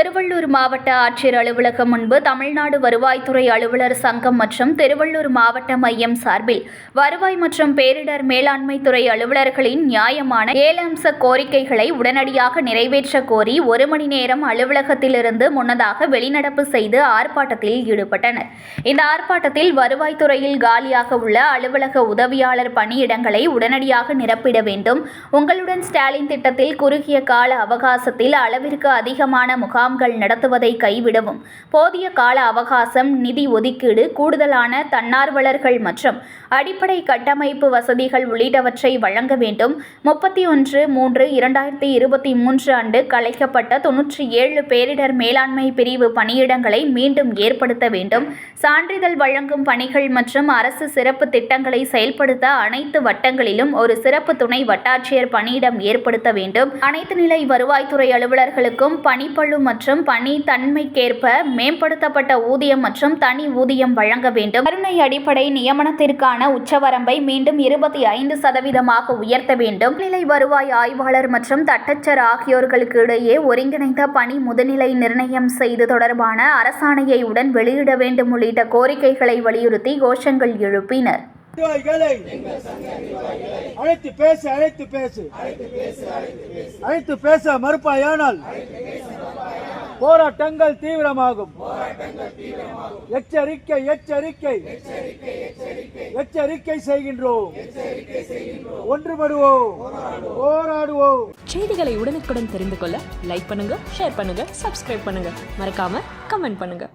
திருவள்ளூர் மாவட்ட ஆட்சியர் அலுவலகம் முன்பு தமிழ்நாடு வருவாய்த்துறை அலுவலர் சங்கம் மற்றும் திருவள்ளூர் மாவட்ட மையம் சார்பில் வருவாய் மற்றும் பேரிடர் மேலாண்மை துறை அலுவலர்களின் நியாயமான ஏழு கோரிக்கைகளை உடனடியாக நிறைவேற்ற கோரி ஒரு மணி நேரம் அலுவலகத்திலிருந்து முன்னதாக வெளிநடப்பு செய்து ஆர்ப்பாட்டத்தில் ஈடுபட்டனர். இந்த ஆர்ப்பாட்டத்தில் வருவாய்த்துறையில் காலியாக உள்ள அலுவலக உதவியாளர் பணியிடங்களை உடனடியாக நிரப்பிட வேண்டும். உங்களுடன் ஸ்டாலின் திட்டத்தில் குறுகிய கால அவகாசத்தில் அளவிற்கு அதிகமான முகாம் முகாம்கள் நடத்துவதை கைவிடவும் போதிய கால அவகாசம் நிதி ஒதுக்கீடு கூடுதலான தன்னார்வலர்கள் மற்றும் அடிப்படை கட்டமைப்பு வசதிகள் உள்ளிட்டவற்றை வழங்க வேண்டும். முப்பத்தி ஒன்று மூன்று இரண்டாயிரத்தி இருபத்தி மூன்று ஆண்டு கலைக்கப்பட்ட தொன்னூற்றி ஏழு பேரிடர் மேலாண்மை பிரிவு பணியிடங்களை மீண்டும் ஏற்படுத்த வேண்டும். சான்றிதழ் வழங்கும் பணிகள் மற்றும் அரசு சிறப்பு திட்டங்களை செயல்படுத்த அனைத்து வட்டங்களிலும் ஒரு சிறப்பு துணை வட்டாட்சியர் பணியிடம் ஏற்படுத்த வேண்டும். அனைத்து நிலை வருவாய்த்துறை அலுவலர்களுக்கும் பணிப்பளு மற்றும் பணி தன்மைக்கேற்ப மேம்படுத்தப்பட்ட ஊதியம் மற்றும் தனி ஊதியம் வழங்க வேண்டும். கருணை அடிப்படை நியமனத்திற்கான உச்சவரம்பை மீண்டும் இருபத்தி ஐந்து சதவீதமாக உயர்த்த வேண்டும். நிலை வருவாய் ஆய்வாளர் மற்றும் தட்டச்சர் ஆகியோர்களுக்கு இடையே ஒருங்கிணைந்த பணி முதுநிலை நிர்ணயம் செய்து தொடர்பான அரசாணையை உடன் வெளியிட வேண்டும் உள்ளிட்ட கோரிக்கைகளை வலியுறுத்தி கோஷங்கள் எழுப்பினர். நிர்வாகிகளை அழைத்து பேசு அழைத்து பேசு. அழைத்து பேச மறுப்பாயானால் போராட்டங்கள் தீவிரமாகும். எச்சரிக்கை எச்சரிக்கை. எச்சரிக்கை செய்கின்றோம். ஒன்றுபடுவோம். போராடுவோம். செய்திகளை உடனுக்குடன் தெரிந்து கொள்ள லைக் பண்ணுங்க ஷேர் பண்ணுங்க சப்ஸ்கிரைப் பண்ணுங்க. மறக்காம கமெண்ட் பண்ணுங்க.